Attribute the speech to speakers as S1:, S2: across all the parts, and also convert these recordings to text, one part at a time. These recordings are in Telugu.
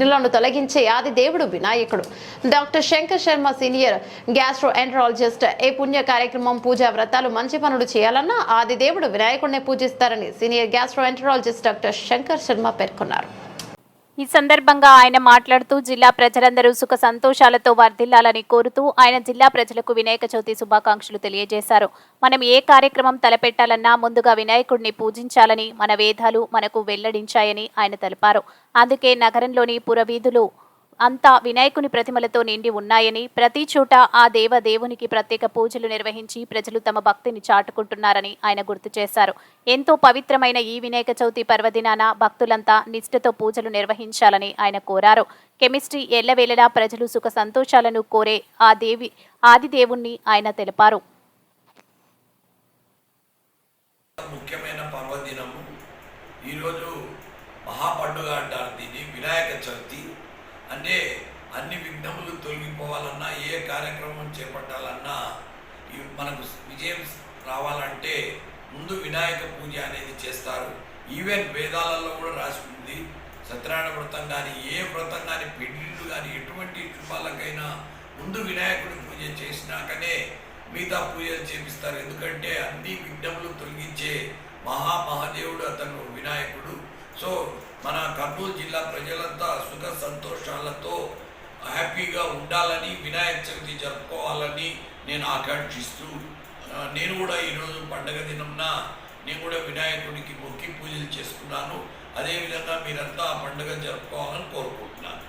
S1: విఘ్నములను తొలగించే ఆది దేవుడు వినాయకుడు. Doctor Shankar Sharma senior gastroenterologist ఏ పుణ్య కార్యక్రమం పూజా వ్రతాలు మంచి పనులు చేయాలన్నా ఆది దేవుడు వినాయకుడిని పూజిస్తారని senior gastroenterologist doctor Shankar Sharma పేర్కొన్నారు.
S2: ఈ సందర్భంగా ఆయన మాట్లాడుతూ జిల్లా ప్రజలందరూ సుఖ సంతోషాలతో వర్ధిల్లాలని కోరుతూ ఆయన జిల్లా ప్రజలకు వినాయక చవితి శుభాకాంక్షలు తెలియజేశారు. మనం ఏ కార్యక్రమం తలపెట్టాలన్నా ముందుగా వినాయకుడిని పూజించాలని మన వేదాలు మనకు వెల్లడించాయని ఆయన తెలిపారు. అందుకే నగరంలోని పురవీధులు అంతా వినాయకుని ప్రతిమలతో నిండి ఉన్నాయని ప్రతి చోట ఆ దేవ దేవునికి ప్రత్యేక పూజలు నిర్వహించి ప్రజలు తమ భక్తిని చాటుకుంటున్నారని ఆయన గుర్తు చేశారు. ఎంతో పవిత్రమైన ఈ వినాయక చవితి పర్వదినాన భక్తులంతా నిష్ఠతో పూజలు నిర్వహించాలని ఆయన కోరారు. కెమిస్ట్రీ ఎల్లవేళలా ప్రజలు సుఖ సంతోషాలను కోరే ఆ దేవి ఆది దేవుణ్ణి ఆయన తెలిపారు.
S3: ముఖ్యమైన పర్వదినము ఈరోజు మహాపండుగ అంటారు దీన్ని వినాయక చవితి. అంటే అన్ని విఘ్నములు తొలగిపోవాలన్నా ఏ కార్యక్రమం చేపట్టాలన్నా మనకు విజయం రావాలంటే ముందు వినాయక పూజ అనేది చేస్తారు. ఈవెన్ వేదాలలో కూడా రాసి ఉంది సత్యనారాయణ వ్రతం కానీ ఏ వ్రతం కానీ పెళ్ళిళ్ళు కానీ ఎటువంటి శుభాలకైనా ముందు వినాయకుడి పూజ చేసినాకనే మిగతా పూజలు చేపిస్తారు. ఎందుకంటే అన్ని విఘ్నములు తొలగించే మహా మహాదేవుడు అతను వినాయకుడు. సో మన కర్నూలు జిల్లా ప్రజలంతా సంతోషాలతో హ్యాపీగా ఉండాలని వినాయక చవితి జరుపుకోవాలని నేను ఆకాంక్షిస్తూ నేను కూడా ఈరోజు పండగ దినంన నేను కూడా వినాయకుడికి మొక్కి పూజలు చేసుకున్నాను. అదేవిధంగా మీరంతా ఆ పండుగ జరుపుకోవాలని కోరుకుంటున్నాను.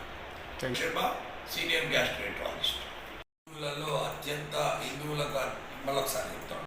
S3: శర్మ సీనియర్ గ్యాస్ట్రేట్రాలజిస్ట్ హిందువులలో అత్యంత హిందువులకు మళ్ళొకసారి చెప్తాను.